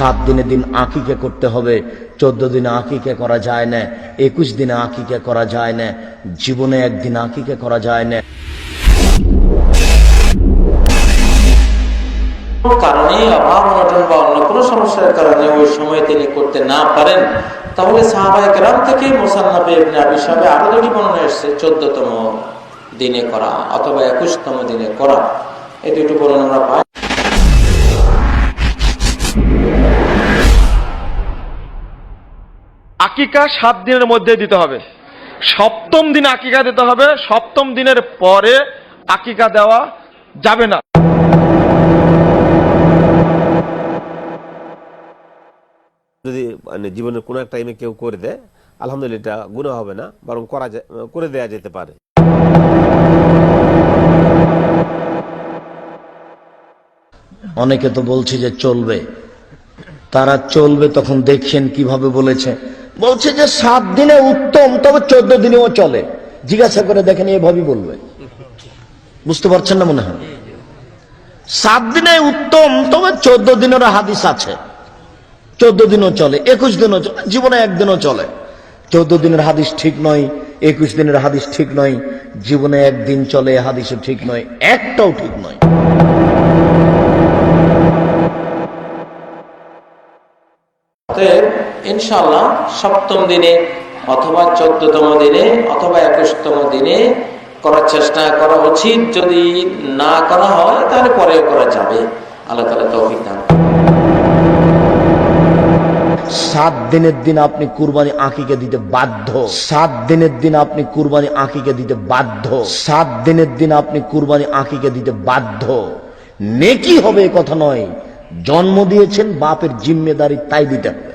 সাত দিনে দিন আকিকে করতে হবে। চোদ্দ দিনে আকিকে করা যায় না। একুশ দিনে আকিকে করা যায় না। জীবনে একদিন আকিকে করা যায় না। কারণে অভাব অনটন বা অন্য কোনো সমস্যার কারণে ওই সময় তিনি করতে না পারেন। তাহলে সাহাবাই কেরাম থেকে মোসান্নাফে ইবনে আবি সাহেব আরও দুটি বর্ণনা এসছে। চোদ্দতম দিনে করা অথবা একুশতম দিনে করা। এই দুটো বর্ণনা আমরা পাই। আকিকা সাত দিনের মধ্যে দিতে হবে। সপ্তম দিনে আকিকা দিতে হবে সপ্তম দিনের পরে আকিকা দেওয়া যাবে না। যদি মানে জীবনের কোনো এক টাইমে কেউ করে দেয় আলহামদুলিল্লাহ এটা গুণা হবে না বরং করা যায়- করে দেয়া যেতে পারে। অনেকে তো বলছে যে চলবে। তারা চলবে তখন দেখছেন কীভাবে বলেছে। বলছে যে সাত দিনে উত্তম, তবে চোদ্দ দিনেও চলে। জিজ্ঞাসা করে দেখেন এভাবেই বলবে। বুঝতে পারছেন না মনে হয়? সাত দিনে উত্তম, তবে চোদ্দ দিনের হাদিস আছে। চোদ্দ দিনও চলে, একুশ দিনও চলে, জীবনে একদিনও চলে। চোদ্দ দিনের হাদিস ঠিক নয়, একুশ দিনের হাদিস ঠিক নয়, জীবনে একদিন চলে হাদিসও ঠিক নয়, একটাও ঠিক নয়। ইনশাল্লাহ সপ্তম দিনে অথবা চোদ্দতম দিনে অথবা একুশতম দিনে করার চেষ্টা করা উচিত। যদি না করা হয়, তাহলে পরেও করা যাবে। আল্লাহ তালা তৌফিক দান সাত দিনের দিন আপনি কুরবানি আঁকিকে দিতে বাধ্য। সাত দিনের দিন আপনি কুরবানি আঁকিকে দিতে বাধ্য। সাত দিনের দিন আপনি কুরবানি আঁকিকে দিতে বাধ্য। নেকি হবে কথা নয়। জন্ম দিয়েছেন বাপের জিম্মেদারি, তাই দিতে হবে।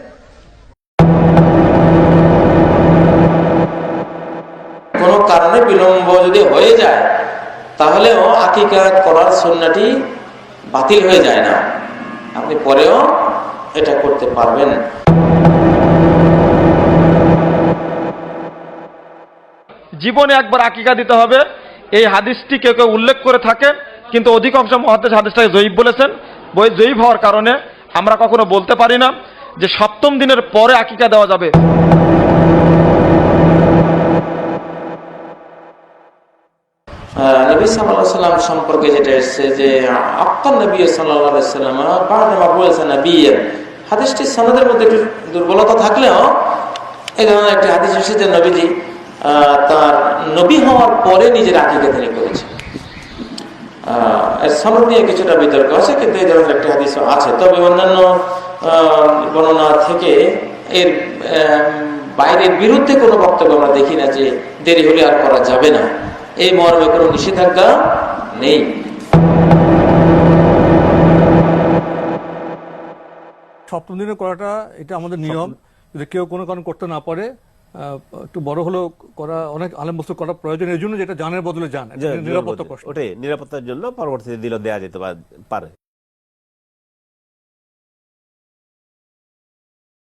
বিলম্ব যদি হয়ে যায়, তাহলেও আকিকা করার সুন্নাটি বাতিল হয়ে যায় না। আপনি পরেও এটা করতে পারবেন। জীবনে একবার আকিকা দিতে হবে। এই হাদিসটি কেউ কেউ উল্লেখ করে থাকেন কিন্তু অধিকাংশ মহাদেশ হাদিসটাকে জয়ীব বলেছেন। বই জয়ীব হওয়ার কারণে আমরা কখনো বলতে পারি না যে সপ্তম দিনের পরে আকিকা দেওয়া যাবে। নবী সাল্লাম সম্পর্কে যেটা এসছে যে আক্কাল নবী সাল্লাহ সাল্লাম বাহাদমা বলেছেন নবীর হাদিসটি সনদের মধ্যে একটু দুর্বলতা থাকলেও এই ধরনের একটি হাদিস এসেছে যে নবীজি তার নবী হওয়ার পরে নিজের আকিকা তিনি করেছেন। এর সনদ নিয়ে কিছুটা বিতর্ক আছে, কিন্তু এই ধরনের একটি হাদিস আছে। তবে অন্যান্য বর্ণনা থেকে এর বাইরের বিরুদ্ধে কোনো বক্তব্য আমরা দেখি না যে দেরি হলে আর করা যাবে না। এই মর্মে কোনো নিষেধাজ্ঞা নেই। সপ্তম দিনে করাটা এটা আমাদের নিয়ম যদি কেউ কোনো কারণ করতে না পারে আহ, একটু বড় হলেও করা অনেক আলেম বস্তু করা প্রয়োজন এই জন্য যেটা জানের বদলে জান নিরাপত্তা ওটাই নিরাপত্তার জন্য পরবর্তীতে দিল দেওয়া যেতে পারে।